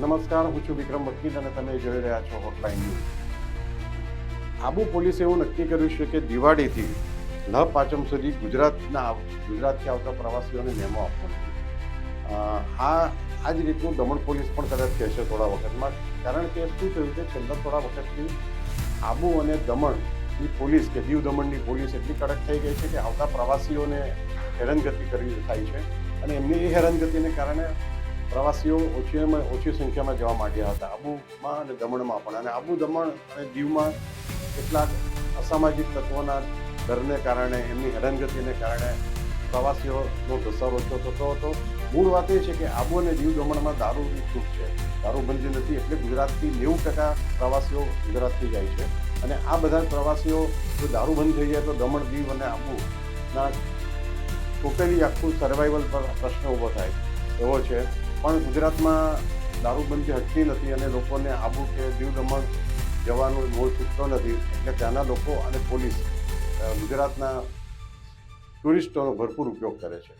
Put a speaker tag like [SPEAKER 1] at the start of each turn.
[SPEAKER 1] નમસ્કાર, હું છું વિક્રમ વકીલ અને તમે જોઈ રહ્યા છો હોટલાઇન ન્યૂઝ આબુ પોલીસે એવું નક્કી કર્યું છે કે દિવાળીથી ન પાંચમ સુધી ગુજરાતના ગુજરાતથી આવતા પ્રવાસીઓને મેમો આપવાનો આ આ જ રીતનું દમણ પોલીસ પણ કદાચ કહેશે થોડા વખતમાં. કારણ કે શું થયું કે છેલ્લા થોડા વખતથી આબુ અને દમણની પોલીસ કે દીવ દમણની પોલીસ એટલી કડક થઈ ગઈ છે કે આવતા પ્રવાસીઓને હેરાનગતિ કરવી થાય છે. અને એમની એ હેરાનગતિને કારણે પ્રવાસીઓ ઓછીમાં ઓછી સંખ્યામાં જવા માંડ્યા હતા. આબુમાં અને દમણમાં પણ. અને આબુ, દમણ અને દીવમાં કેટલાક અસામાજિક તત્વોના ડરને કારણે, એમની હેરાનગતિને કારણે પ્રવાસીઓનો ઘસારો ઓછો થતો હતો. મૂળ વાત એ છે કે આબુ અને દીવ દમણમાં દારૂની છૂટ છે. દારૂબંધી નથી એટલે ગુજરાતથી નેવું ટકા પ્રવાસીઓ ગુજરાતથી જાય છે. અને આ બધા પ્રવાસીઓ જો દારૂ બંધ થઈ જાય તો દમણ, દીવ અને આબુના ટોટલી આખું સર્વાઈવલ પર પ્રશ્ન ઊભો થાય. એવો છે. પણ ગુજરાતમાં દારૂબંધી હટતી નથી અને લોકોને આબુ કે દીવ દમણ જવાનું મોડ છૂટતો નથી. એટલે ત્યાંના લોકો અને પોલીસ ગુજરાતના ટુરિસ્ટોનો ભરપૂર ઉપયોગ કરે છે.